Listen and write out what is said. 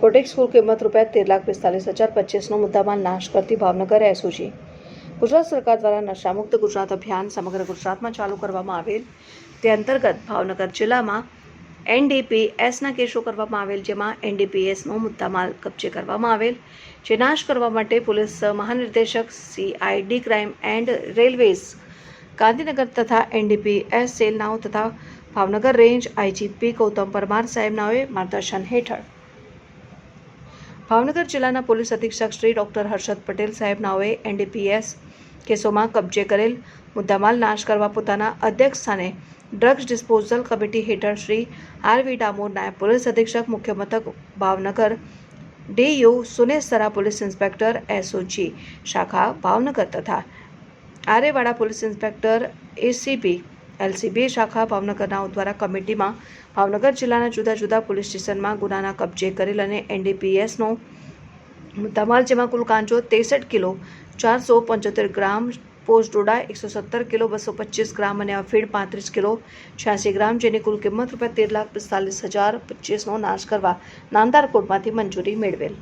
Products કુલ કિંમત રૂપિયા તેર લાખ પિસ્તાલીસ હજાર પચીસનો મુદ્દામાલ નાશ કરતી ભાવનગર એસઓજી. ગુજરાત સરકાર દ્વારા નશામુક્ત ગુજરાત અભિયાન સમગ્ર ગુજરાતમાં ચાલુ કરવામાં આવેલ. તે અંતર્ગત ભાવનગર જિલ્લામાં એનડીપીએસના કેસો કરવામાં આવેલ, જેમાં એનડીપીએસનો મુદ્દામાલ કબજે કરવામાં આવેલ. જે નાશ કરવા માટે પોલીસ મહાનિર્દેશક CID crime and railways, Gandhinagar તથા એનડીપીએસ સેલ નાઓ તથા ભાવનગર રેન્જ આઈજીપી ગૌતમ પરમાર સાહેબ નાઓએ માર્ગદર્શન હેઠળ ભાવનગર જિલ્લાના પોલીસ અધિક્ષક શ્રી ડોક્ટર હર્ષદ પટેલ સાહેબ નાઓએ એનડીપીએસ કેસોમાં કબજે કરેલ મુદ્દામાલ નાશ કરવા પોતાના અધ્યક્ષ સ્થાને ડ્રગ્સ ડિસ્પોઝલ કમિટી હેઠળ શ્રી આર વી ડામોર નાયબ પોલીસ અધિક્ષક, મુખ્ય મથક Bhavnagar DU Sunesara police inspector SOG શાખા ભાવનગર તથા Arewada police inspector ACB LCB શાખા ભાવનગરના દ્વારા કમિટીમાં ભાવનગર જિલ્લાના જુદા જુદા પોલીસ સ્ટેશનમાં ગુનાના કબજે કરેલ અને એનડીપીએસનો મુદ્દામાલ, જેમાં કુલ કાંજો ત્રેસઠ કિલો, ચારસો પંચોતેર ગ્રામ, પોસ્ટ ડોડા એકસો સત્તર કિલો, બસો પચીસ ગ્રામ અને અફીણ પાંત્રીસ કિલો, છ્યાસી ગ્રામ, જેની કુલ કિંમત રૂપિયા તેર લાખ પિસ્તાલીસ હજાર પચીસનો નાશ કરવા નામદાર કોર્ટમાંથી મંજૂરી મેળવેલ.